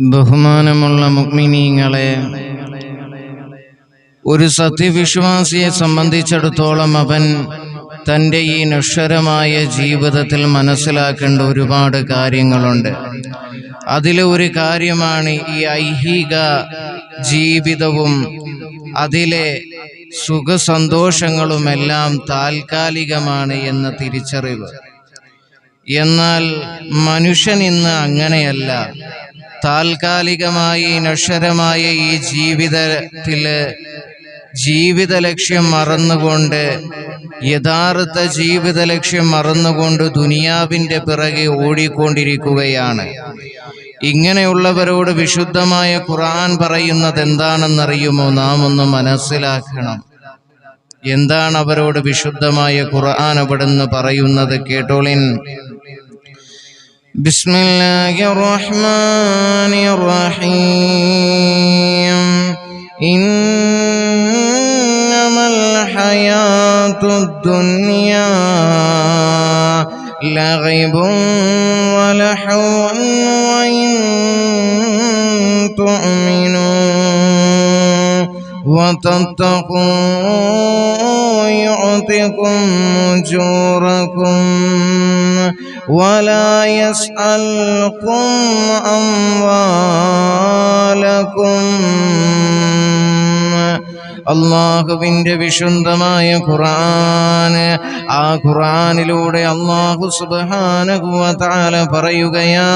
ബഹുമാനമുള്ള മുഗ്മിനീങ്ങളെ ഒരു സത്യവിശ്വാസിയെ സംബന്ധിച്ചിടത്തോളം അവൻ തന്റെ ഈ നശ്വരമായ ജീവിതത്തിൽ മനസ്സിലാക്കേണ്ട ഒരുപാട് കാര്യങ്ങളുണ്ട്. അതിലെ ഒരു കാര്യമാണ് ഈ ഐഹിക ജീവിതവും അതിലെ സുഖസന്തോഷങ്ങളുമെല്ലാം താൽക്കാലികമാണ് എന്ന തിരിച്ചറിവ്. എന്നാൽ മനുഷ്യൻ ഇന്ന് അങ്ങനെയല്ല. താൽക്കാലികമായി നശ്വരമായ ഈ ജീവിതത്തിൽ ജീവിത ലക്ഷ്യം മറന്നുകൊണ്ട് യഥാർത്ഥ ജീവിത ലക്ഷ്യം മറന്നുകൊണ്ട് ദുനിയാവിന്റെ പിറകെ ഓടിക്കൊണ്ടിരിക്കുകയാണ്. ഇങ്ങനെയുള്ളവരോട് വിശുദ്ധമായ ഖുർആൻ പറയുന്നത് എന്താണെന്നറിയുമോ നാം ഒന്ന് മനസ്സിലാക്കണം. എന്താണ് അവരോട് വിശുദ്ധമായ ഖുർആൻ അവിടുന്ന് പറയുന്നത്? കേട്ടോളിൻ. بسم الله الرحمن الرحيم. إنما الحياة الدنيا لغب ولحو وإن تؤمنوا وتتقوا يعطكم أجوركم ولا يسألكم أموالكم അള്ളാഹുവിന്റെ വിശുദ്ധമായ ഖുറാന് ആ ഖുറാനിലൂടെ അള്ളാഹു സുബാനകുവാല പറയുകയാ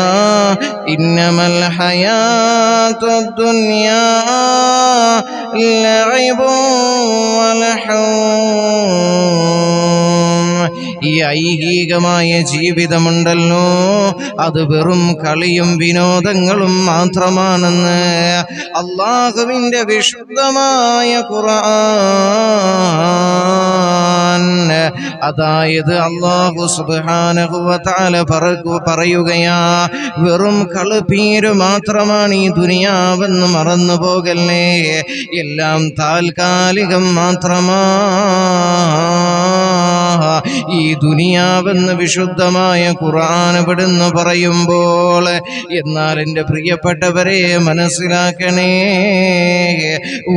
ഇന്നമൽ ഹയാ ഈ ഐഹികമായ ജീവിതമുണ്ടല്ലോ. അത് വെറും കളിയും വിനോദങ്ങളും മാത്രമാണെന്ന് അള്ളാഹുവിന്റെ വിശുദ്ധമായ ഖുർആൻ. അതായത് അള്ളാഹു പറകു പറയുകയാ വെറും കളുപ്പീര് മാത്രമാണ് ഈ ദുനിയാവെന്ന് മറന്നു പോകല്ലേ. എല്ലാം താൽക്കാലികം മാത്രമാ. ഈ ദുനിയാവെന്ന് വിശുദ്ധമായ ഖുർആൻ പെടുന്ന് പറയുമ്പോൾ എന്നാൽ എന്റെ പ്രിയപ്പെട്ടവരെ മനസ്സിലാക്കണേ.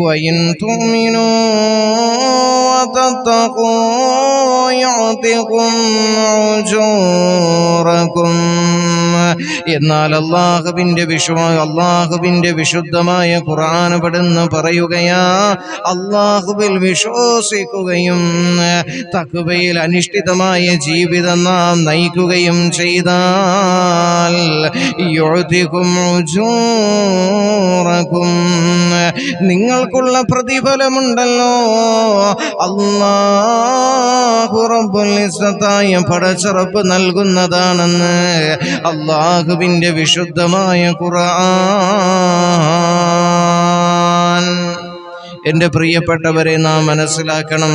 വൈൻ തുമിനോ എന്നാൽ അള്ളാഹുവിന്റെ വിശ്വ അള്ളാഹുവിന്റെ വിശുദ്ധമായ ഖുർആൻ പെടുന്ന് പറയുകയാ അള്ളാഹുവിൽ വിശ്വസിക്കുകയും തക്കുവയിൽ അനുഷ്ഠിതമായ ജീവിതം നാം നയിക്കുകയും ചെയ്താൽ നിങ്ങൾക്കുള്ള പ്രതിഫലമുണ്ടല്ലോ. അള്ളാഹുറബുലിസത്തായ പടച്ചറപ്പ് നൽകുന്നതാണെന്ന് അള്ളാഹുവിന്റെ വിശുദ്ധമായ ഖുർആൻ എന്റെ പ്രിയപ്പെട്ടവരെ നാം മനസ്സിലാക്കണം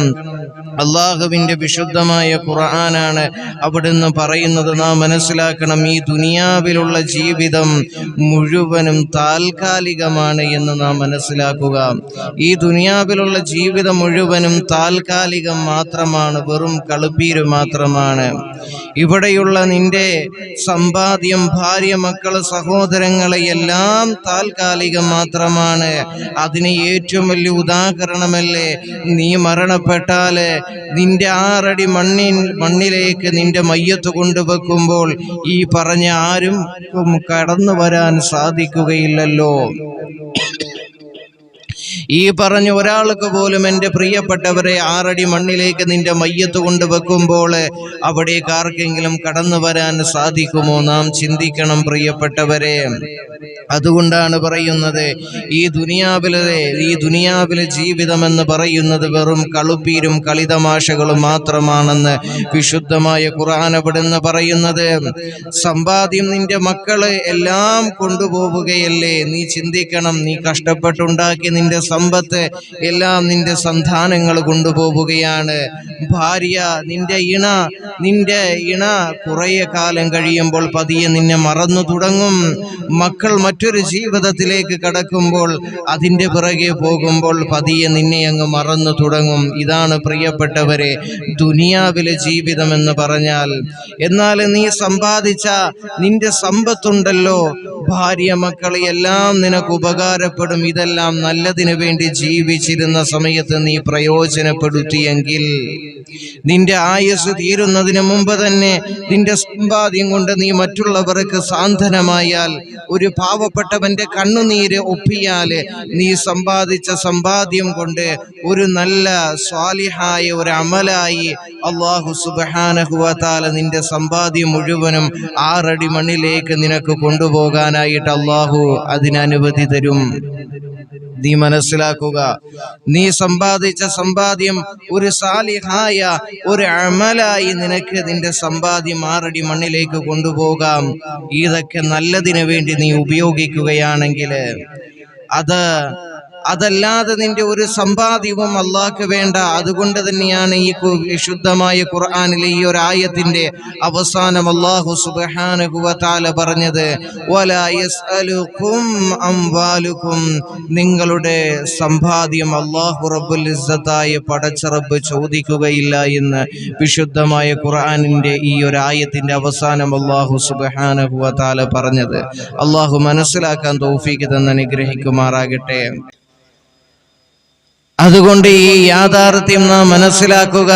അള്ളാഹുവിന്റെ വിശുദ്ധമായ ഖുർആനാണ് അവിടുന്ന് പറയുന്നത്. നാം മനസ്സിലാക്കണം ഈ ദുനിയാവിലുള്ള ജീവിതം മുഴുവനും താൽക്കാലികമാണ് എന്ന് നാം മനസ്സിലാക്കുക. ഈ ദുനിയാവിലുള്ള ജീവിതം മുഴുവനും താൽക്കാലികം മാത്രമാണ് വെറും കളുപ്പീര് മാത്രമാണ്. ഇവിടെയുള്ള നിന്റെ സമ്പാദ്യം ഭാര്യ മക്കൾ സഹോദരങ്ങളെ എല്ലാം താൽക്കാലികം മാത്രമാണ്. അതിന് ഏറ്റവും വലിയ ഉദാഹരണമല്ലേ? നീ മരണപ്പെട്ടാൽ നിന്റെ ആറടി മണ്ണിൻ മണ്ണിലേക്ക് നിന്റെ മയ്യത്ത് കൊണ്ടുവെക്കുമ്പോൾ ഈ പറഞ്ഞ ആരും കടന്നു വരാൻ സാധിക്കുകയില്ലല്ലോ. ഈ പറഞ്ഞ ഒരാൾക്ക് പോലും എന്റെ പ്രിയപ്പെട്ടവരെ ആറടി മണ്ണിലേക്ക് നിന്റെ മയ്യത്ത് കൊണ്ട് വെക്കുമ്പോൾ അവിടേക്ക് ആർക്കെങ്കിലും കടന്നു വരാൻ സാധിക്കുമോ? നാം ചിന്തിക്കണം പ്രിയപ്പെട്ടവരെ. അതുകൊണ്ടാണ് പറയുന്നത് ഈ ദുനിയാവിലെ ഈ ദുനിയാവിലെ ജീവിതം എന്ന് പറയുന്നത് വെറും കളുപ്പീരും കളിതമാശകളും മാത്രമാണെന്ന് വിശുദ്ധമായ ഖുർആൻ പറയുന്നത്. സമ്പാദ്യം നിന്റെ മക്കളെ എല്ലാം കൊണ്ടുപോവുകയല്ലേ? നീ ചിന്തിക്കണം നീ കഷ്ടപ്പെട്ടുണ്ടാക്കി നിന്റെ സമ്പത്ത് എല്ലാം നിന്റെ സന്താനങ്ങൾ കൊണ്ടുപോവുകയാണ് ഭാര്യ നിന്റെ ഇണ നിന്റെ ഇണ കുറേ കാലം കഴിയുമ്പോൾ പതിയെ നിന്നെ മറന്നു തുടങ്ങും. മക്കൾ മറ്റൊരു ജീവിതത്തിലേക്ക് കടക്കുമ്പോൾ അതിന്റെ പിറകെ പോകുമ്പോൾ പതിയെ നിന്നെ അങ്ങ് മറന്നു തുടങ്ങും. ഇതാണ് പ്രിയപ്പെട്ടവരെ ദുനിയാവിലെ ജീവിതം എന്ന് പറഞ്ഞാൽ. എന്നാൽ നീ സമ്പാദിച്ച നിന്റെ സമ്പത്തുണ്ടല്ലോ ഭാര്യ മക്കൾ എല്ലാം നിനക്ക് ഉപകാരപ്പെടും. ഇതെല്ലാം നല്ലതിനു വേണ്ടി ജീവിച്ചിരുന്ന സമയത്ത് നീ പ്രയോജനപ്പെടുത്തിയെങ്കിൽ നിന്റെ ആയുസ് തീരുന്നതിന് മുമ്പ് തന്നെ നിന്റെ സമ്പാദ്യം കൊണ്ട് നീ മറ്റുള്ളവർക്ക് സാന്ത്വനമായാൽ ഒരു പാവപ്പെട്ടവന്റെ കണ്ണുനീര് ഒപ്പിയാൽ നീ സമ്പാദിച്ച സമ്പാദ്യം കൊണ്ട് ഒരു നല്ല സ്വാലിഹായ ഒരു അമലായി അള്ളാഹു സുബാനഹുവാല നിന്റെ സമ്പാദ്യം മുഴുവനും ആറടി മണ്ണിലേക്ക് നിനക്ക് കൊണ്ടുപോകാനായിട്ട് അള്ളാഹു അതിനനുമതി തരും. നീ മനസ്സിലാക്കുക. നീ സമ്പാദിച്ച സമ്പാദ്യം ഒരു സാലിഹായ ഒരു അമലായി നിനക്ക് നിന്റെ സമ്പാദ്യം ആറടി മണ്ണിലേക്ക് കൊണ്ടുപോകാം. ഇതൊക്കെ നല്ലതിനു വേണ്ടി നീ ഉപയോഗിക്കുകയാണെങ്കിൽ അത് അതല്ലാതെ നിന്റെ ഒരു സമ്പാദ്യവും അള്ളാഹ്ക്ക് വേണ്ട. അതുകൊണ്ട് തന്നെയാണ് ഈ വിശുദ്ധമായ ഖുർആാനിലെ ഈ ഒരു ആയത്തിന്റെ അവസാനം അള്ളാഹു തആല പറഞ്ഞത് നിങ്ങളുടെ സമ്പാദ്യം അള്ളാഹു റബ്ബുൽ ഇസ്സത്തായ പടച്ച റബ്ബ് ചോദിക്കുകയില്ല എന്ന് വിശുദ്ധമായ ഖുർആാനിന്റെ ഈ ഒരു ആയത്തിന്റെ അവസാനം അള്ളാഹു തആല പറഞ്ഞത്. അള്ളാഹു മനസ്സിലാക്കാൻ തോഫിക്ക് തന്ന് അനുഗ്രഹിക്കുമാറാകട്ടെ. അതുകൊണ്ട് ഈ യാഥാർത്ഥ്യം നാം മനസ്സിലാക്കുക.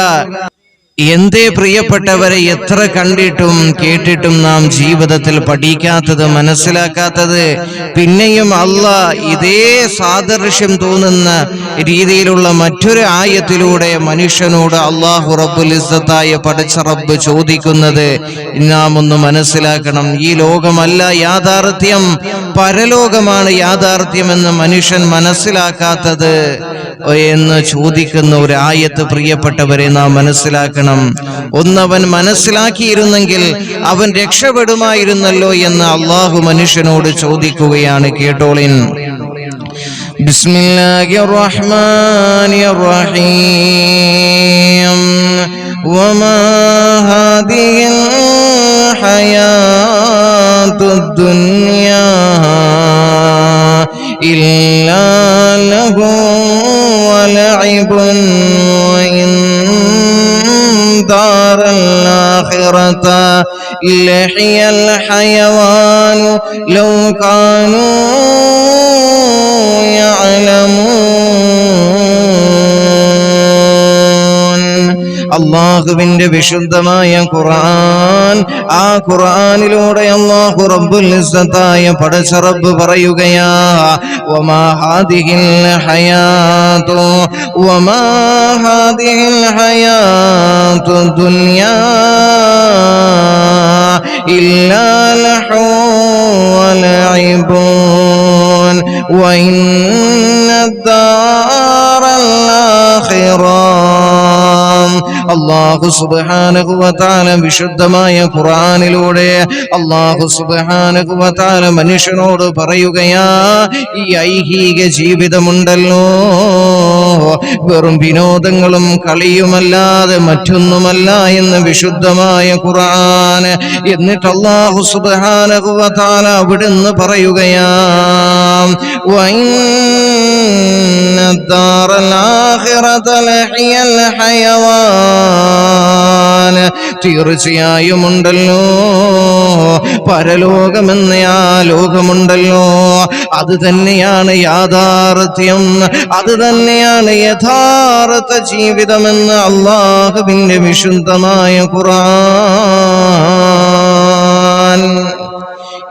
എന്തേ പ്രിയപ്പെട്ടവരെ എത്ര കണ്ടിട്ടും കേട്ടിട്ടും നാം ജീവിതത്തിൽ പഠിക്കാത്തത് മനസ്സിലാക്കാത്തത്. പിന്നെയും അല്ല ഇതേ സാദൃശ്യം തോന്നുന്ന രീതിയിലുള്ള മറ്റൊരു ആയത്തിലൂടെ മനുഷ്യനോട് അള്ളാഹു റബ്ബുൽ ഇസ്സത്തായ പഠിച്ച റബ്ബ് ചോദിക്കുന്നത് നാം ഒന്ന് മനസ്സിലാക്കണം. ഈ ലോകമല്ല യാഥാർത്ഥ്യം. പരലോകമാണ് യാഥാർത്ഥ്യമെന്ന് മനുഷ്യൻ മനസ്സിലാക്കാത്തത് എന്ന് ചോദിക്കുന്ന ഒരു ആയത്ത് പ്രിയപ്പെട്ടവരെ നാം മനസ്സിലാക്കണം. ഒന്നവൻ മനസ്സിലാക്കിയിരുന്നെങ്കിൽ അവൻ രക്ഷപ്പെടുമായിരുന്നല്ലോ എന്ന് അള്ളാഹു മനുഷ്യനോട് ചോദിക്കുകയാണ് കേട്ടോളിൻ ബിസ്മില്ലാഹിർ റഹ്മാനിർ റഹീം وما هذه الحياة الدنيا إلا له ولعب وإن دار الآخرة لحي الحيوان لو كانوا يعلمون. അള്ളാഹുവിന്റെ വിശുദ്ധമായ ഖുർആൻ ആ ഖുർആനിലൂടെ അള്ളാഹു റബ്ബുൽ ഇസ്സത്തായ പടച്ച റബ്ബ് പറയുകയാ വമാ ഹാദിഹിൽ ഹയാതു വമാ ഹാദിഹിൽ ഹയാതു ദുനിയാ ഇല്ലാ ലഹു വലഇബുൻ وإن الدار الآخرة അള്ളാഹു സുബ്ഹാനഹു വ വിശുദ്ധമായ ഖുറാനിലൂടെ അള്ളാഹു വ മനുഷ്യനോട് പറയുകയാ ഈ ഐഹിക ജീവിതമുണ്ടല്ലോ. വെറും വിനോദങ്ങളും കളിയുമല്ലാതെ മറ്റൊന്നുമല്ല എന്ന് വിശുദ്ധമായ ഖുർആൻ എന്നിട്ട് അള്ളാഹു സുബ്ഹാനഹു വ തആല അവിടുന്ന് പറയുകയാ. തീർച്ചയായുമുണ്ടല്ലോ പരലോകമെന്ന ആ ലോകമുണ്ടല്ലോ അത് തന്നെയാണ് യാഥാർത്ഥ്യം. അത് തന്നെയാണ് യഥാർത്ഥ ജീവിതമെന്ന് അള്ളാഹുവിന്റെ വിശുദ്ധമായ ഖുറാൻ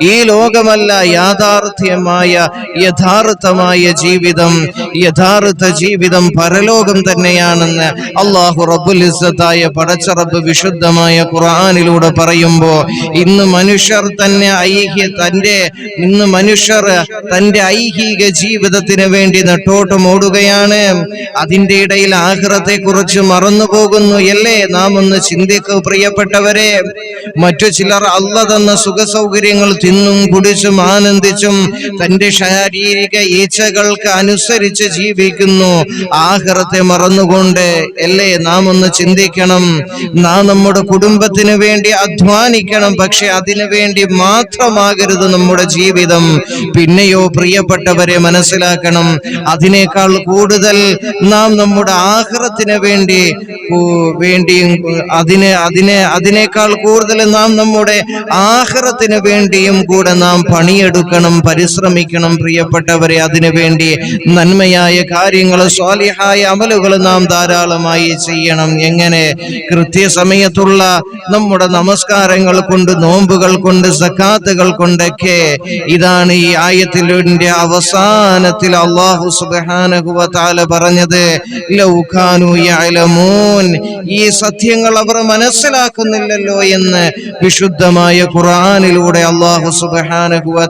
ഈ ലോകമല്ല യാഥാർത്ഥ്യമായ യഥാർത്ഥമായ ജീവിതം. യഥാർത്ഥ ജീവിതം പരലോകം തന്നെയാണെന്ന് അള്ളാഹു റബ്ബുൽ ഇസ്സത്തായ പടച്ച റബ്ബ് വിശുദ്ധമായ ഖുർആനിലൂടെ പറയുമ്പോ ഇന്ന് മനുഷ്യർ തന്നെ ഐഹ്യ തന്റെ ഇന്ന് മനുഷ്യർ തന്റെ ഐഹിക ജീവിതത്തിന് വേണ്ടി നെട്ടോട്ടം ഓടുകയാണ്. അതിന്റെ ഇടയിൽ ആഹ്റത്തെ കുറിച്ച് മറന്നു പോകുന്നു അല്ലേ? നാം ഒന്ന് ചിന്തിക്കൂ പ്രിയപ്പെട്ടവരെ. മറ്റു ചിലർ അല്ല തന്ന സുഖ സൗകര്യങ്ങൾ തിന്നും കുടിച്ചും ആനന്ദിച്ചും തന്റെ ശാരീരിക ഈച്ഛകൾക്ക് അനുസരിച്ച് ജീവിക്കുന്നു. ആഹ്റത്തെ മറന്നുകൊണ്ട് അല്ലേ നാം ഒന്ന് ചിന്തിക്കണം. നാം നമ്മുടെ കുടുംബത്തിന് വേണ്ടി അധ്വാനിക്കണം പക്ഷെ അതിനു വേണ്ടി മാത്രമാകരുത് നമ്മുടെ ജീവിതം. പിന്നെയോ പ്രിയപ്പെട്ടവരെ മനസ്സിലാക്കണം അതിനേക്കാൾ കൂടുതൽ നാം നമ്മുടെ ആഹ്റത്തിന് വേണ്ടി വേണ്ടിയും അതിനെ അതിനെ അതിനേക്കാൾ കൂടുതൽ നാം നമ്മുടെ ആഹ്റത്തിന് വേണ്ടിയും വേണ്ടിയും കൂടെ നാം പണിയെടുക്കണം പരിശ്രമിക്കണം പ്രിയപ്പെട്ടവരെ. അതിനുവേണ്ടി നന്മയായ കാര്യങ്ങൾ സ്വാലിഹായ അമലുകൾ നാം ധാരാളമായി ചെയ്യണം. എങ്ങനെ? കൃത്യസമയത്തുള്ള നമ്മുടെ നമസ്കാരങ്ങൾ കൊണ്ട് നോമ്പുകൾ കൊണ്ട് സക്കാത്തുകൾ കൊണ്ടൊക്കെ. ഇതാണ് ഈ ആയത്തിന്റെ അവസാനത്തിൽ അള്ളാഹു തആല പറഞ്ഞത് ഈ സത്യങ്ങൾ അവർ മനസ്സിലാക്കുന്നില്ലല്ലോ എന്ന് വിശുദ്ധമായ ഖുർആനിലൂടെ അള്ളാഹു സുബ്ഹാനഹു വ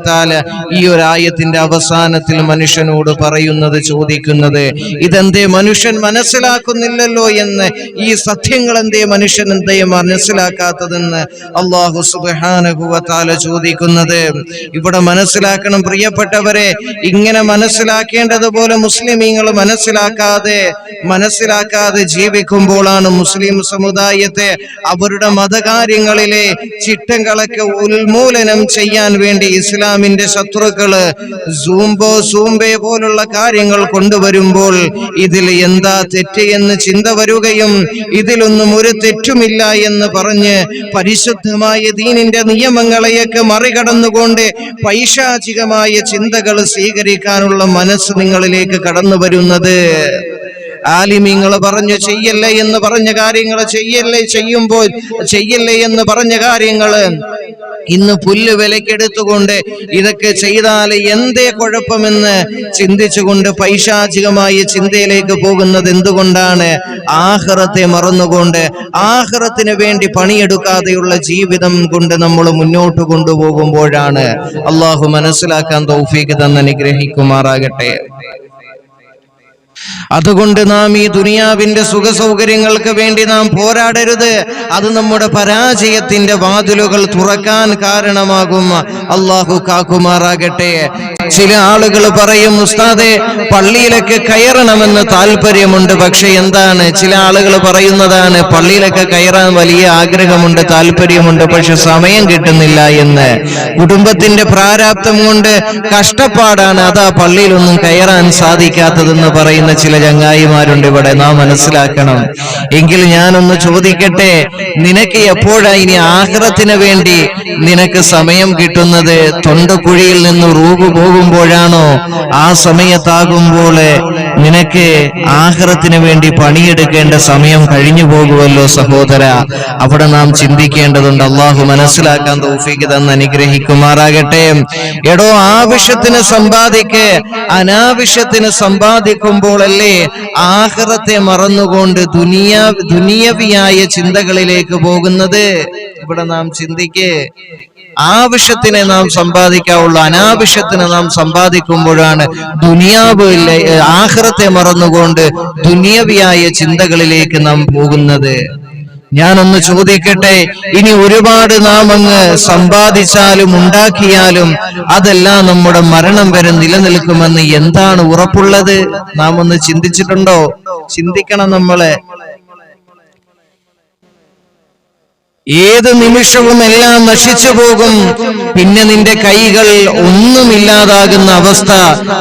ഈ ഒരു ആയത്തിന്റെ അവസാനത്തിൽ മനുഷ്യനോട് പറയുന്നത് ചോദിക്കുന്നത് ഇതെന്തേ മനുഷ്യൻ മനസ്സിലാക്കുന്നില്ലല്ലോ എന്ന് ഈ സത്യങ്ങൾ എന്തേ മനുഷ്യൻ എന്തേ മനസ്സിലാക്കാത്തതെന്ന് അള്ളാഹു സുബ്ഹാനഹു വ ചോദിക്കുന്നത്. ഇവിടെ മനസ്സിലാക്കണം പ്രിയപ്പെട്ടവരെ ഇങ്ങനെ മനസ്സിലാക്കേണ്ടതുപോലെ മുസ്ലിമീങ്ങൾ മനസ്സിലാക്കാതെ മനസ്സിലാക്കാതെ ജീവിക്കുമ്പോഴാണ് മുസ്ലിം സമുദായത്തെ അവരുടെ മതകാര്യങ്ങളിലെ ചിട്ടങ്ങളൊക്കെ ഉന്മൂലനം ചെയ്യാൻ വേണ്ടി ഇസ്ലാമിന്റെ ശത്രുക്കൾ സൂംബോ സൂംബെ പോലുള്ള കാര്യങ്ങൾ കൊണ്ടുവരുമ്പോൾ ഇതിൽ എന്താ തെറ്റ് എന്ന് ചിന്ത വരികയും ഇതിലൊന്നും ഒരു തെറ്റുമില്ല എന്ന് പറഞ്ഞ് പരിശുദ്ധമായ ദീനിന്റെ നിയമങ്ങളെയൊക്കെ മറികടന്നുകൊണ്ട് പൈശാചികമായ ചിന്തകൾ സ്വീകരിക്കാനുള്ള മനസ്സ് നിങ്ങളിലേക്ക് കടന്നു വരുന്നത്. ആലിമിങ്ങൾ പറഞ്ഞു ചെയ്യല്ലേ എന്ന് പറഞ്ഞ കാര്യങ്ങൾ ചെയ്യല്ലേ ചെയ്യുമ്പോൾ ചെയ്യല്ലേ എന്ന് പറഞ്ഞ കാര്യങ്ങൾ ഇന്ന് പുല്ല് വിലക്കെടുത്തുകൊണ്ട് ഇതൊക്കെ ചെയ്താൽ എന്തേ കുഴപ്പമെന്ന് ചിന്തിച്ചുകൊണ്ട് പൈശാചികമായ ചിന്തയിലേക്ക് പോകുന്നത് എന്തുകൊണ്ടാണ്? ആഹ്റത്തെ മറന്നുകൊണ്ട് ആഹ്റത്തിന് വേണ്ടി പണിയെടുക്കാതെയുള്ള ജീവിതം കൊണ്ട് നമ്മൾ മുന്നോട്ട് കൊണ്ടുപോകുമ്പോഴാണ്. അള്ളാഹു മനസ്സിലാക്കാൻ തൗഫീക്ക് തന്നെ അനുഗ്രഹിക്കുമാറാകട്ടെ. അതുകൊണ്ട് നാം ഈ ദുനിയാവിന്റെ സുഖ സൗകര്യങ്ങൾക്ക് വേണ്ടി നാം പോരാടരുത്. അത് നമ്മുടെ പരാജയത്തിന്റെ വാതിലുകൾ തുറക്കാൻ കാരണമാകും. അള്ളാഹു കാക്കുമാറാകട്ടെ. ചില ആളുകൾ പറയും ഉസ്താദെ പള്ളിയിലൊക്കെ കയറണമെന്ന് താല്പര്യമുണ്ട് പക്ഷെ എന്താണ്? ചില ആളുകൾ പറയുന്നതാണ് പള്ളിയിലൊക്കെ കയറാൻ വലിയ ആഗ്രഹമുണ്ട് താല്പര്യമുണ്ട് പക്ഷെ സമയം കിട്ടുന്നില്ല എന്ന്. കുടുംബത്തിന്റെ പ്രാരാബ്ദം കൊണ്ട് കഷ്ടപ്പാടാണ് അതാ പള്ളിയിലൊന്നും കയറാൻ സാധിക്കാത്തതെന്ന് പറയുന്ന ചില ചങ്ങായിമാരുണ്ട് ഇവിടെ നാം മനസ്സിലാക്കണം. എങ്കിൽ ഞാനൊന്ന് ചോദിക്കട്ടെ നിനക്ക് എപ്പോഴാ ഇനി ആഹ്റത്തിന് വേണ്ടി നിനക്ക് സമയം കിട്ടുന്നത്? തൊണ്ടക്കുഴിയിൽ നിന്ന് റൂപ് പോകുമ്പോഴാണോ? ആ സമയത്താകുമ്പോൾ നിനക്ക് ആഹ്റത്തിന് വേണ്ടി പണിയെടുക്കേണ്ട സമയം കഴിഞ്ഞു പോകുമല്ലോ സഹോദര. അവിടെ നാം ചിന്തിക്കേണ്ടതുണ്ട്. അള്ളാഹു മനസ്സിലാക്കാൻ തൗഫീക്ക് തന്ന് അനുഗ്രഹിക്കുമാറാകട്ടെ. എടോ ആവശ്യത്തിന് സമ്പാദിക്ക്. അനാവശ്യത്തിന് സമ്പാദിക്കുമ്പോഴല്ലേ ആഹ്റത്തെ മറന്നുകൊണ്ട് ദുനിയാ ദുനിയവിയായ ചിന്തകളിലേക്ക് പോകുന്നത് ഇവിടെ നാം ചിന്തിക്കേ. ആവശ്യത്തിനെ നാം സമ്പാദിക്കാവുള്ളൂ അനാവശ്യത്തിന് നാം സമ്പാദിക്കുമ്പോഴാണ് ദുനിയാവ് ആഹ്റത്തെ മറന്നുകൊണ്ട് ദുനിയവിയായ ചിന്തകളിലേക്ക് നാം പോകുന്നത്. ഞാനൊന്ന് ചോദിക്കട്ടെ? ഇനി ഒരുപാട് നാം അങ്ങ് സമ്പാദിച്ചാലും ഉണ്ടാക്കിയാലും അതെല്ലാം നമ്മുടെ മരണം വരെ നിലനിൽക്കുമെന്ന് എന്താണ് ഉറപ്പുള്ളത്? നാം ഒന്ന് ചിന്തിച്ചിട്ടുണ്ടോ? ചിന്തിക്കണം നമ്മളെ. ഏത് നിമിഷവും എല്ലാം നശിച്ചു പോകും. പിന്നെ നിന്റെ കൈകൾ ഒന്നുമില്ലാതാകുന്ന അവസ്ഥ.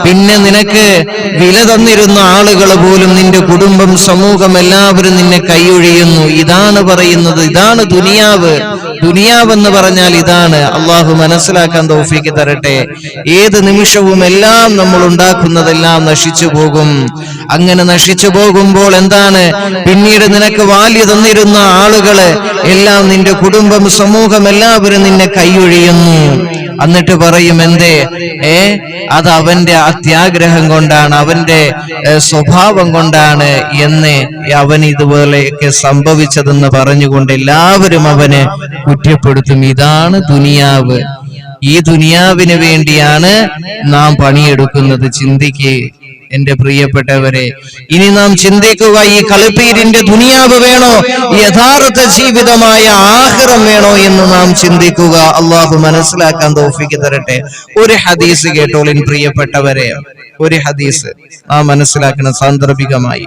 പിന്നെ നിനക്ക് വില തന്നിരുന്ന ആളുകൾ പോലും നിന്റെ കുടുംബം സമൂഹം എല്ലാവരും നിന്നെ കൈയൊഴിയുന്നു. ഇതാണ് പറയുന്നത് ഇതാണ് ദുനിയാവ്. ദുനിയാവ് എന്ന് പറഞ്ഞാൽ ഇതാണ്. അള്ളാഹു മനസ്സിലാക്കാൻ തോഫിക്ക് തരട്ടെ. ഏത് നിമിഷവും എല്ലാം നമ്മൾ ഉണ്ടാക്കുന്നതെല്ലാം നശിച്ചു പോകും. അങ്ങനെ നശിച്ചു പോകുമ്പോൾ എന്താണ്? പിന്നീട് നിനക്ക് വാല്യ തന്നിരുന്ന ആളുകൾ എല്ലാം നിന്റെ കുടുംബം സമൂഹം എല്ലാവരും നിന്നെ കൈയൊഴിയുന്നു. എന്നിട്ട് പറയും എന്തേ? ഏ? അത് അവന്റെ അത്യാഗ്രഹം കൊണ്ടാണ് അവന്റെ സ്വഭാവം കൊണ്ടാണ് എന്ന് അവൻ ഇതുപോലെയൊക്കെ സംഭവിച്ചതെന്ന് പറഞ്ഞുകൊണ്ട് എല്ലാവരും അവനെ കുറ്റപ്പെടുത്തും. ഇതാണ് ദുനിയാവ്. ഈ ദുനിയാവിന് വേണ്ടിയാണ് നാം പണിയെടുക്കുന്നത്. ചിന്തിക്ക്. എന്റെ പ്രിയപ്പെട്ടവരെ ഇനി നാം ചിന്തിക്കുക ഈ കളിപ്പീരിന്റെ ദുനിയാവ് വേണോ? യഥാർത്ഥ ജീവിതമായ ആഹ്റം വേണോ എന്ന് നാം ചിന്തിക്കുക. അള്ളാഹു മനസ്സിലാക്കാൻ തോഫിക്ക് തരട്ടെ. ഒരു ഹദീസ് കേട്ടോളിൻ പ്രിയപ്പെട്ടവരെ ഒരു ഹദീസ് ആ മനസ്സിലാക്കണം സാന്ദർഭികമായി.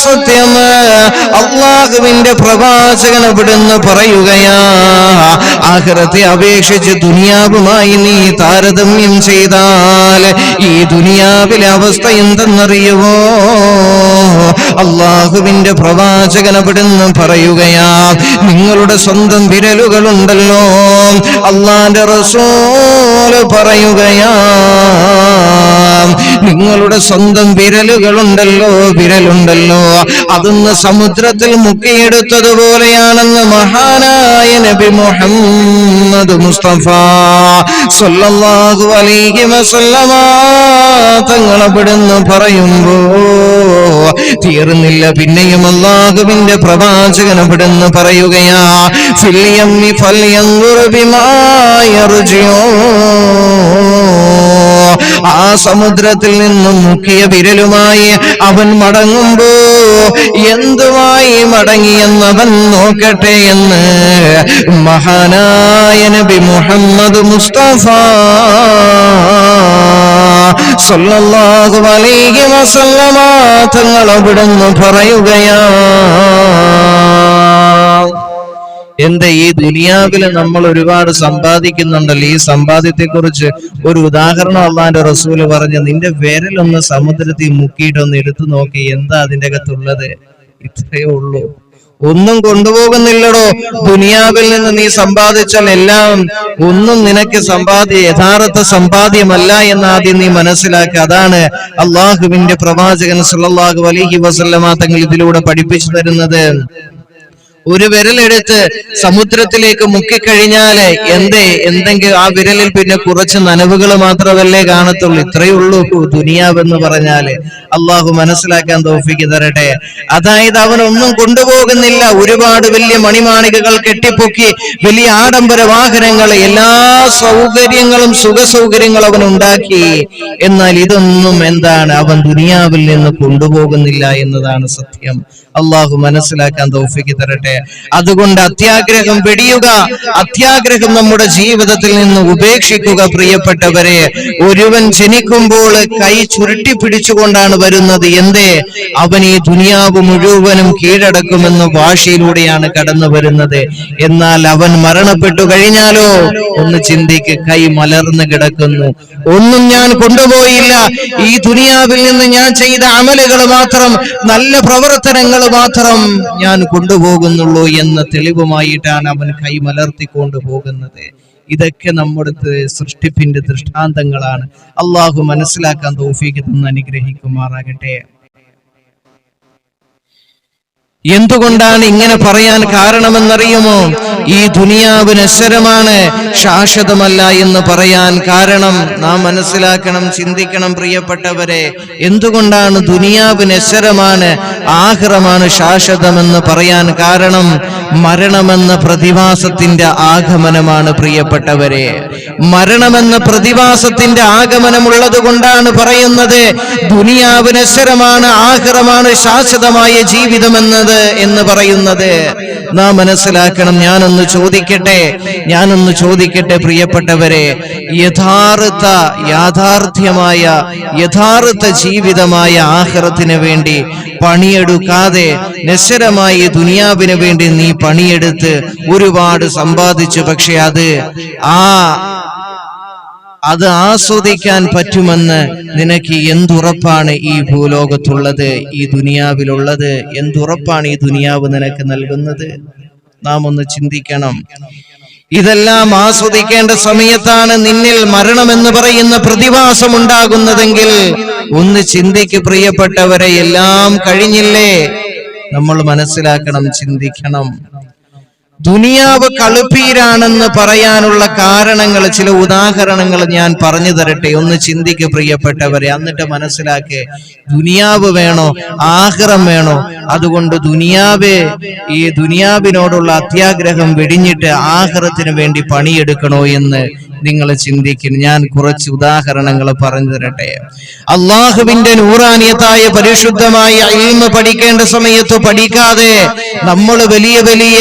സത്യം അള്ളാഹുവിന്റെ പ്രവാചകൻ അവിടുന്ന് പറയുകയാ ആഖിറത്തെ അപേക്ഷിച്ച് ദുനിയാവുമായി നീ താരതമ്യം ചെയ്താൽ ഈ ദുനിയാവിലെ അവസ്ഥ എന്തെന്നറിയുവോ അള്ളാഹുവിന്റെ പ്രവാചകൻ അവിടുന്ന് പറയുകയാ നിങ്ങളുടെ സ്വന്തം വിരലുകൾ ഉണ്ടല്ലോ അള്ളാന്റെ റസൂൽ പറയുകയാ നിങ്ങളുടെ സ്വന്തം വിരലുകൾ ഉണ്ടല്ലോ വിരലുണ്ടല്ലോ. അതൊന്ന് സമുദ്രത്തിൽ മുക്കിയെടുത്തതുപോലെയാണെന്ന് മഹാനായ നബി മുഹമ്മദ് മുസ്തഫ സല്ലല്ലാഹു അലൈഹി വസല്ലമ തങ്ങളവിടുന്ന് പറയുമ്പോ തീർന്നില്ല. പിന്നെയും അള്ളാഹുവിന്റെ പ്രവാചകൻ അവിടുന്ന് പറയുകയാ ആ സമുദ്രത്തിൽ നിന്നും മുക്കിയ വിരലുമായി അവൻ മടങ്ങുമ്പോ എന്തുമായി മടങ്ങിയെന്ന് അവൻ നോക്കട്ടെ എന്ന് മഹാനായ നബി മുഹമ്മദ് മുസ്തഫ സല്ലല്ലാഹു അലൈഹി വസല്ലമ തങ്ങൾ അവിടുന്ന് പറയുകയാ എന്താ ഈ ദുനിയാവിൽ നമ്മൾ ഒരുപാട് സമ്പാദിക്കുന്നുണ്ടല്ലോ. ഈ സമ്പാദ്യത്തെ കുറിച്ച് ഒരു ഉദാഹരണം അള്ളാന്റെ റസൂൽ പറഞ്ഞു നിന്റെ വിരലൊന്ന് സമുദ്രത്തിൽ മുക്കിയിട്ടൊന്ന് എടുത്തു നോക്കി എന്താ അതിന്റെ അകത്തുള്ളത്? ഇത്രയേ ഉള്ളൂ. ഒന്നും കൊണ്ടുപോകുന്നില്ലടോ. ദുനിയാവിൽ നിന്ന് നീ സമ്പാദിച്ചാൽ എല്ലാം ഒന്നും നിനക്ക് സമ്പാദ്യ യഥാർത്ഥ സമ്പാദ്യമല്ല എന്ന് ആദ്യം നീ മനസ്സിലാക്കുക. അതാണ് അള്ളാഹുവിന്റെ പ്രവാചകൻ സല്ലല്ലാഹു അലഹി വസല്ലമ തങ്ങൾ ഇതിലൂടെ പഠിപ്പിച്ചു തരുന്നത്. ഒരു വിരലെടുത്ത് സമുദ്രത്തിലേക്ക് മുക്കിക്കഴിഞ്ഞാൽ എന്തേ? എന്തെങ്കിലും ആ വിരലിൽ പിന്നെ കുറച്ച് നനവുകൾ മാത്രമല്ലേ കാണത്തുള്ളൂ. ഇത്രയേ ഉള്ളൂ ദുനിയാവെന്ന് പറഞ്ഞാൽ. അള്ളാഹു മനസ്സിലാക്കാൻ തോഫിക്ക് തരട്ടെ. അതായത് അവൻ ഒന്നും കൊണ്ടുപോകുന്നില്ല. ഒരുപാട് വലിയ മണിമാണികകൾ കെട്ടിപ്പൊക്കി വലിയ ആഡംബര വാഹനങ്ങൾ എല്ലാ സൗകര്യങ്ങളും സുഖ സൗകര്യങ്ങളും അവൻ ഉണ്ടാക്കി എന്നാൽ ഇതൊന്നും എന്താണ്? അവൻ ദുനിയാവിൽ നിന്ന് കൊണ്ടുപോകുന്നില്ല എന്നതാണ് സത്യം. അള്ളാഹു മനസ്സിലാക്കാൻ തൗഫിക്ക് തരട്ടെ. അതുകൊണ്ട് അത്യാഗ്രഹം വെടിയുക അത്യാഗ്രഹം നമ്മുടെ ജീവിതത്തിൽ നിന്ന് ഉപേക്ഷിക്കുക പ്രിയപ്പെട്ടവരെ. ഒരുവൻ ജനിക്കുമ്പോൾ കൈ ചുരുട്ടി പിടിച്ചുകൊണ്ടാണ് വരുന്നത്. എന്തേ? അവൻ ഈ ദുനിയാവ് മുഴുവനും കീഴടക്കുമെന്ന ഭാഷയിലൂടെയാണ് കടന്നു വരുന്നത്. എന്നാൽ അവൻ മരണപ്പെട്ടു കഴിഞ്ഞാലോ? ഒന്ന് ചിന്തിക്ക് കൈ മലർന്നു കിടക്കുന്നു. ഒന്നും ഞാൻ കൊണ്ടുപോയില്ല. ഈ ദുനിയാവിൽ നിന്ന് ഞാൻ ചെയ്ത അമലുകൾ മാത്രം നല്ല പ്രവർത്തനങ്ങൾ മാത്രം ഞാൻ കൊണ്ടുപോകുന്നുള്ളൂ എന്ന തെളിവുമായിട്ടാണ് അവൻ കൈമലർത്തിക്കൊണ്ട് പോകുന്നത്. ഇതൊക്കെ നമ്മുടെ സൃഷ്ടിപ്പിന്റെ ദൃഷ്ടാന്തങ്ങളാണ്. അള്ളാഹു മനസ്സിലാക്കാൻ തോഫിക്ക് തന്ന് അനുഗ്രഹിക്കുമാറാകട്ടെ. എന്തുകൊണ്ടാണ് ഇങ്ങനെ പറയാൻ കാരണമെന്നറിയുമോ? ഈ ദുനിയാവ് നശ്വരമാണ് ശാശ്വതമല്ല എന്ന് പറയാൻ കാരണം. നാം മനസ്സിലാക്കണം ചിന്തിക്കണം പ്രിയപ്പെട്ടവരെ. എന്തുകൊണ്ടാണ് ദുനിയാവ് നശ്വരമാണ് ആഹ്റമാണ് ശാശ്വതമെന്ന് പറയാൻ കാരണം? മരണമെന്ന പ്രതിഭാസത്തിന്റെ ആഗമനമാണ് പ്രിയപ്പെട്ടവരെ. മരണമെന്ന പ്രതിഭാസത്തിന്റെ ആഗമനമുള്ളത് കൊണ്ടാണ് പറയുന്നത് ദുനിയാവ് നശ്വരമാണ് ആഹ്റമാണ് ശാശ്വതമായ ജീവിതമെന്നത്. എന്ന് പറയുന്നത് നാം മനസ്സിലാക്കണം. ഞാനൊന്ന് ചോദിക്കട്ടെ? ഞാനൊന്ന് ചോദിക്കട്ടെ പ്രിയപ്പെട്ടവരെ? യഥാർത്ഥ യാഥാർത്ഥ്യമായ യഥാർത്ഥ ജീവിതമായ ആഹ്റത്തിന് വേണ്ടി പണിയെടുക്കാതെ നിശ്ചരമായി ദുനിയാവിന് വേണ്ടി നീ പണിയെടുത്ത് ഒരുപാട് സമ്പാദിച്ചു. പക്ഷെ അത് ആ അത് ആസ്വദിക്കാൻ പറ്റുമെന്ന് നിനക്ക് എന്തുറപ്പാണ് ഈ ഭൂലോകത്തുള്ളത് ഈ ദുനിയാവിലുള്ളത്? എന്തുറപ്പാണ് ഈ ദുനിയാവ് നിനക്ക് നൽകുന്നത്? നാം ഒന്ന് ചിന്തിക്കണം. ഇതെല്ലാം ആസ്വദിക്കേണ്ട സമയത്താണ് നിന്നിൽ മരണമെന്ന് പറയുന്ന പ്രതിഭാസം ഉണ്ടാകുന്നതെങ്കിൽ ഒന്ന് ചിന്തിക്ക് പ്രിയപ്പെട്ടവരെ എല്ലാം കഴിഞ്ഞില്ലേ? നമ്മൾ മനസ്സിലാക്കണം ചിന്തിക്കണം. ദുനിയാവ് കളുപ്പീരാണെന്ന് പറയാനുള്ള കാരണങ്ങൾ ചില ഉദാഹരണങ്ങൾ ഞാൻ പറഞ്ഞു തരട്ടെ. ഒന്ന് ചിന്തിക്ക് പ്രിയപ്പെട്ടവരെ എന്നിട്ട് മനസ്സിലാക്കേ. ദുനിയാവ് വേണോ? ആഹ്റം വേണോ? അതുകൊണ്ട് ദുനിയാവ് ഈ ദുനിയാവിനോടുള്ള അത്യാഗ്രഹം വെടിഞ്ഞിട്ട് ആഹ്റത്തിന് വേണ്ടി പണിയെടുക്കണോ എന്ന് നിങ്ങൾ ചിന്തിക്കും. ഞാൻ കുറച്ച് ഉദാഹരണങ്ങൾ പറഞ്ഞു തരട്ടെ. അള്ളാഹുവിന്റെ നൂറാനിയത്തായ പരിശുദ്ധമായ അയിമ പഠിക്കേണ്ട സമയത്ത് പഠിക്കാതെ നമ്മൾ വലിയ വലിയ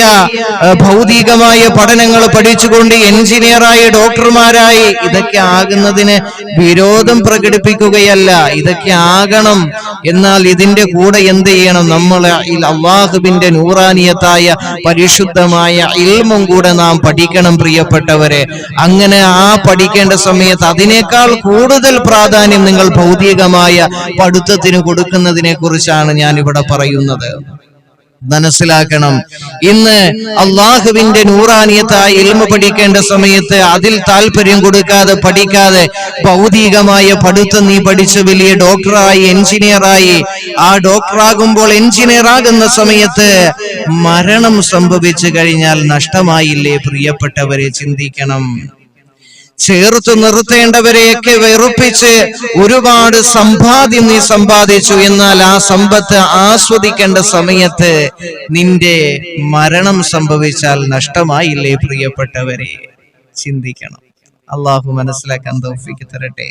ഭൗതികമായ പഠനങ്ങൾ പഠിച്ചുകൊണ്ട് എഞ്ചിനീയറായി ഡോക്ടർമാരായി ഇതൊക്കെ ആകുന്നതിന് വിരോധം പ്രകടിപ്പിക്കുകയല്ല. ഇതൊക്കെ ആകണം. എന്നാൽ ഇതിന്റെ കൂടെ എന്ത് ചെയ്യണം? നമ്മൾ അള്ളാഹുവിന്റെ നൂറാനിയത്തായ പരിശുദ്ധമായ ഇൽമും കൂടെ നാം പഠിക്കണം പ്രിയപ്പെട്ടവരെ. അങ്ങനെ ആ പഠിക്കേണ്ട സമയത്ത് അതിനേക്കാൾ കൂടുതൽ പ്രാധാന്യം നിങ്ങൾ ഭൗതികമായ പഠിത്തത്തിന് കൊടുക്കുന്നതിനെ കുറിച്ചാണ് ഞാൻ ഇവിടെ പറയുന്നത്. മനസ്സിലാക്കണം. ഇന്ന് അള്ളാഹുവിന്റെ നൂറാനിയത്തായ ഇൽമ പഠിക്കേണ്ട സമയത്ത് അതിൽ താല്പര്യം കൊടുക്കാതെ പഠിക്കാതെ ഭൗതികമായ പഠിത്തം നീ പഠിച്ച് വലിയ ഡോക്ടറായി എഞ്ചിനീയറായി ആ ഡോക്ടറാകുമ്പോൾ എഞ്ചിനീയർ ആകുന്ന സമയത്ത് മരണം സംഭവിച്ചു കഴിഞ്ഞാൽ നഷ്ടമായില്ലേ പ്രിയപ്പെട്ടവരെ? ചിന്തിക്കണം. ചേർത്ത് നിർത്തേണ്ടവരെയൊക്കെ വെറുപ്പിച്ച് ഒരുപാട് സമ്പാദ്യം നീ സമ്പാദിച്ചു എന്നാൽ ആ സമ്പത്ത് ആസ്വദിക്കേണ്ട സമയത്ത് നിന്റെ മരണം സംഭവിച്ചാൽ നഷ്ടമായില്ലേ പ്രിയപ്പെട്ടവരെ? ചിന്തിക്കണം. അള്ളാഹു മനസ്സിലാക്കാൻ തോഫിക്ക് തരട്ടെ.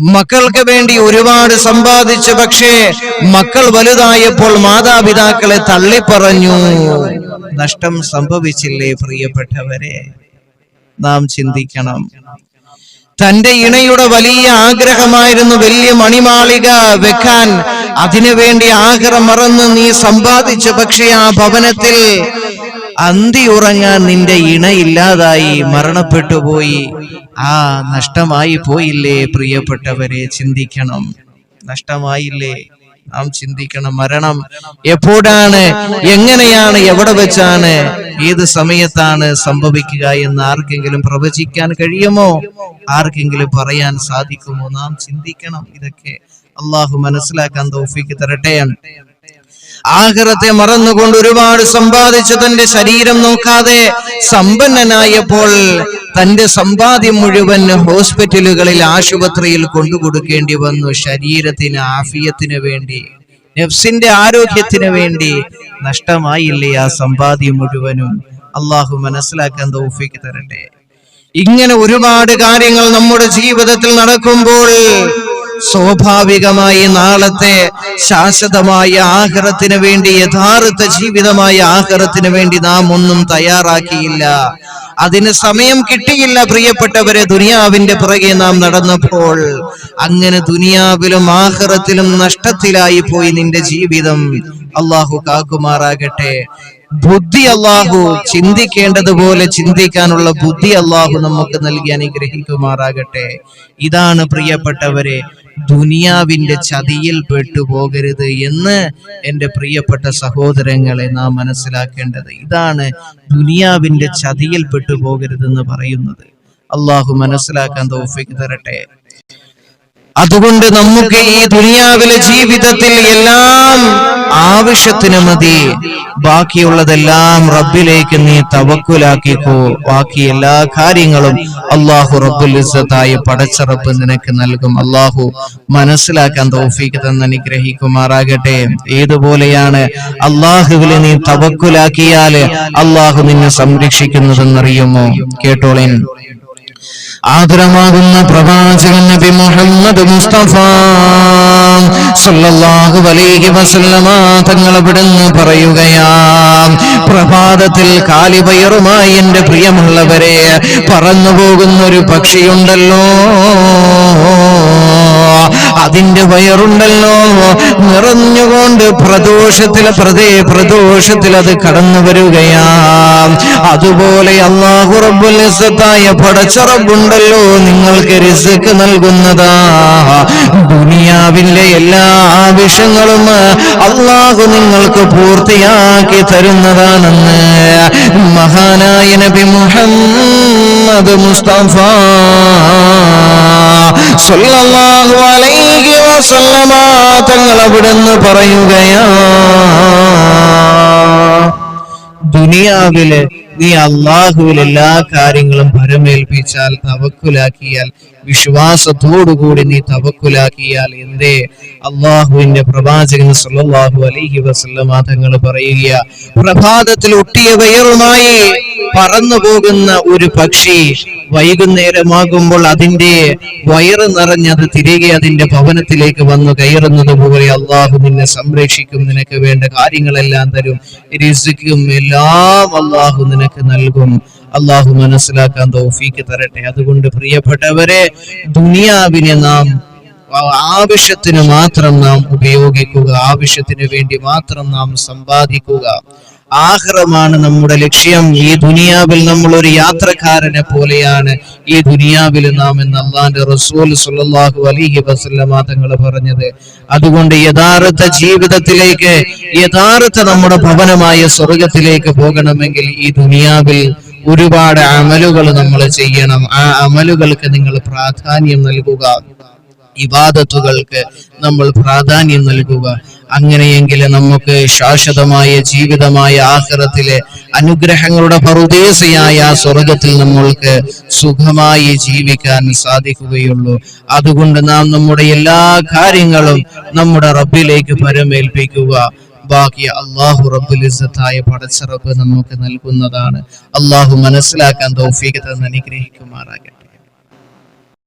മക്കൾക്ക് വേണ്ടി ഒരുപാട് സമ്പാദിച്ചു പക്ഷേ മക്കൾ വലുതായപ്പോൾ മാതാപിതാക്കളെ തള്ളിപ്പറഞ്ഞു. നഷ്ടം സംഭവിച്ചില്ലേ പ്രിയപ്പെട്ടവരെ? നാം ചിന്തിക്കണം. തന്റെ ഇണയുടെ വലിയ ആഗ്രഹമായിരുന്നു വലിയ മണിമാളിക വെക്കാൻ. അതിനുവേണ്ടി ആഗ്രഹം മറന്ന് നീ സമ്പാദിച്ചു പക്ഷെ ആ ഭവനത്തിൽ അന്തി ഉറങ്ങാൻ നിന്റെ ഇണയില്ലാതായി മരണപ്പെട്ടു പോയി. ആ നഷ്ടമായി പോയില്ലേ പ്രിയപ്പെട്ടവരെ ചിന്തിക്കണം. നഷ്ടമായില്ലേ? നാം ചിന്തിക്കണം മരണം എപ്പോഴാണ് എങ്ങനെയാണ് എവിടെ വെച്ചാണ് ഏത് സമയത്താണ് സംഭവിക്കുക എന്ന് ആർക്കെങ്കിലും പ്രവചിക്കാൻ കഴിയുമോ? ആർക്കെങ്കിലും പറയാൻ സാധിക്കുമോ? നാം ചിന്തിക്കണം. ഇതൊക്കെ അള്ളാഹു മനസ്സിലാക്കാൻ തോഫിക്ക് തരട്ടെ. ആഹ്റത്തെ മറന്നുകൊണ്ട് ഒരുപാട് സമ്പാദിച്ചു തന്റെ ശരീരം നോക്കാതെ സമ്പന്നനായപ്പോൾ തന്റെ സമ്പാദ്യം മുഴുവൻ ഹോസ്പിറ്റലുകളിൽ ആശുപത്രിയിൽ കൊണ്ടുകൊടുക്കേണ്ടി വന്നു. ശരീരത്തിന് ആഫിയത്തിന് വേണ്ടി നെഫ്സിന്റെ ആരോഗ്യത്തിന് വേണ്ടി നഷ്ടമായില്ലേ ആ സമ്പാദ്യം മുഴുവനും? അള്ളാഹു മനസ്സിലാക്കാൻ തോഫിക്ക് തരട്ടെ. ഇങ്ങനെ ഒരുപാട് കാര്യങ്ങൾ നമ്മുടെ ജീവിതത്തിൽ നടക്കുമ്പോൾ സ്വാഭാവികമായി നാളത്തെ ശാശ്വതമായ ആഹാരത്തിന് വേണ്ടി യഥാർത്ഥ ജീവിതമായ ആഹാരത്തിന് വേണ്ടി നാം ഒന്നും തയ്യാറാക്കിയില്ല. അതിന് സമയം കിട്ടിയില്ല പ്രിയപ്പെട്ടവരെ. ദുനിയാവിന്റെ പുറകെ നാം നടന്നപ്പോൾ അങ്ങനെ ദുനിയാവിലും ആഹാരത്തിലും നഷ്ടത്തിലായി പോയി നിന്റെ ജീവിതം. അള്ളാഹു കാക്കുമാറാകട്ടെ. ബുദ്ധി അള്ളാഹു ചിന്തിക്കേണ്ടതുപോലെ ചിന്തിക്കാനുള്ള ബുദ്ധി അള്ളാഹു നമുക്ക് നൽകി അനുഗ്രഹിക്കുമാറാകട്ടെ. ഇതാണ് പ്രിയപ്പെട്ടവരെ ദുനിയാവിന്റെ ചതിയിൽ പെട്ടുപോകരുത് എന്ന് എന്റെ പ്രിയപ്പെട്ട സഹോദരങ്ങളെ നാം മനസ്സിലാക്കേണ്ടത്. ഇതാണ് ദുനിയാവിന്റെ ചതിയിൽ പെട്ടുപോകരുതെന്ന് പറയുന്നത്. അള്ളാഹു മനസ്സിലാക്കാൻ തോഫിക്ക് തരട്ടെ. അതുകൊണ്ട് നമുക്ക് ഈ ദുനിയാവിലെ ജീവിതത്തിൽ എല്ലാം ആവശ്യത്തിന് മതി. ബാക്കിയുള്ളതെല്ലാം റബ്ബിലേക്ക് നീ തവക്കുലാക്കിക്കോ. ബാക്കി എല്ലാ കാര്യങ്ങളും അള്ളാഹു റബ്ബുൽ ഇസ്സത്തായ പടച്ച റബ്ബ് നിനക്ക് നൽകും. അള്ളാഹു മനസ്സിലാക്കാൻ തൗഫീക്ക് തന്നെ അനുഗ്രഹിക്കുമാറാകട്ടെ. ഏതുപോലെയാണ് അള്ളാഹുവിനെ നീ തവക്കുലാക്കിയാൽ അള്ളാഹു നിന്നെ സംരക്ഷിക്കുന്നതെന്നറിയുമോ? കേട്ടോളേൻ. ആദരമാകുന്ന പ്രവാചകൻ നബി മുഹമ്മദ് മുസ്തഫ സല്ലല്ലാഹു അലൈഹി വസല്ലമ തങ്ങൾ ഇവിടുന്ന് പറയുകയാ പ്രഭാതത്തിൽ കാലിപയറുമായി എന്റെ പ്രിയമുള്ളവരെ പറന്നു പോകുന്ന ഒരു പക്ഷിയുണ്ടല്ലോ. അതിന്റെ വയറുണ്ടല്ലോ. നിറഞ്ഞുകൊണ്ട് പ്രദോഷത്തിൽ പ്രതേ പ്രദോഷത്തിൽ അത് കടന്നു വരികയാ. അതുപോലെ അള്ളാഹു റബ്ബുൽ ഇസത്തായ പടച്ചറബുണ്ടല്ലോ നിങ്ങൾക്ക് റിസ്ക് നൽകുന്നതാ. ദുനിയാവിന്റെ എല്ലാ ആവശ്യങ്ങളും അള്ളാഹു നിങ്ങൾക്ക് പൂർത്തിയാക്കി തരുന്നതാണെന്ന് മഹാനായ നബി മുഹമ്മദ് മുസ്തഫ സല്ലല്ലാഹു അലൈഹി വസല്ലമ തങ്ങൾ അവിടുന്ന് പറയുകയാ. ദുനിയാവിൽ നീ അള്ളാഹുവിൽ എല്ലാ കാര്യങ്ങളും പരമേൽപ്പിച്ചാൽ തവക്കുലാക്കിയാൽ വിശ്വാസത്തോടുകൂടി നീ തവക്കുലാക്കിയാൽ എന്തേ? അള്ളാഹുവിന്റെ പ്രവാചകൻ സല്ലല്ലാഹു അലൈഹി വസല്ലമ തങ്ങൾ പറയുക പ്രഭാതത്തിൽ ഒട്ടിയ വയറുമായി പറന്നു പോകുന്ന ഒരു പക്ഷി വൈകുന്നേരമാകുമ്പോൾ അതിന്റെ വയറ് നിറഞ്ഞത് തിരികെ അതിന്റെ ഭവനത്തിലേക്ക് വന്നു കയറുന്നത് പോലെ അള്ളാഹു നിന്നെ സംരക്ഷിക്കും നിനക്ക് വേണ്ട കാര്യങ്ങളെല്ലാം തരും രിസുക്കും എല്ലാം അള്ളാഹു നിനക്ക് നൽകും. അള്ളാഹു മനസ്സിലാക്കാൻ തൗഫീക്ക് തരട്ടെ. അതുകൊണ്ട് പ്രിയപ്പെട്ടവരെ ദുനിയാവിനെ നാം ആവശ്യത്തിന് മാത്രം നാം ഉപയോഗിക്കുക ആവശ്യത്തിന് വേണ്ടി മാത്രം നാം സമ്പാദിക്കുക. ആഹ്റമാണ് നമ്മുടെ ലക്ഷ്യം. ഈ ദുനിയാവിൽ നമ്മൾ ഒരു യാത്രക്കാരനെ പോലെയാണ്. ഈ ദുനിയാവിൽ നാം എന്ന് അള്ളാന്റെ റസൂൽ സുല്ലാഹു അലിഹി വസല്ലമ തങ്ങൾ പറഞ്ഞത്. അതുകൊണ്ട് യഥാർത്ഥ ജീവിതത്തിലേക്ക് യഥാർത്ഥ നമ്മുടെ ഭവനമായ സ്വർഗത്തിലേക്ക് പോകണമെങ്കിൽ ഈ ദുനിയാവിൽ ഒരുപാട് അമലുകൾ നമ്മൾ ചെയ്യണം. ആ അമലുകൾക്ക് നിങ്ങൾ പ്രാധാന്യം നൽകുക. ഇബാദത്തുകൾക്ക് നമ്മൾ പ്രാധാന്യം നൽകുക. അങ്ങനെയെങ്കിൽ നമുക്ക് ശാശ്വതമായ ജീവിതമായ ആഹ്റത്തിലെ അനുഗ്രഹങ്ങളുടെ പറുദേശയായ ആ സ്വർഗത്തിൽ നമ്മൾക്ക് സുഖമായി ജീവിക്കാൻ സാധിക്കുകയുള്ളൂ. അതുകൊണ്ട് നാം നമ്മുടെ എല്ലാ കാര്യങ്ങളും നമ്മുടെ റബ്ബിലേക്ക് പരമേൽപ്പിക്കുക. ബാക്കി അള്ളാഹു റബ്ബുൽ ഇസ്സത്തായ പടച്ച റബ്ബ് നമുക്ക് നൽകുന്നതാണ്. അള്ളാഹു മനസ്സിലാക്കാൻ തൗഫീഖ് തന്നെ അനുഗ്രഹിക്കുമാറാകട്ടെ.